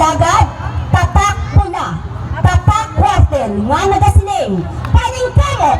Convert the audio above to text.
alagad, tatak pula, tatak kwartel, nga nagasiling, paning kamo,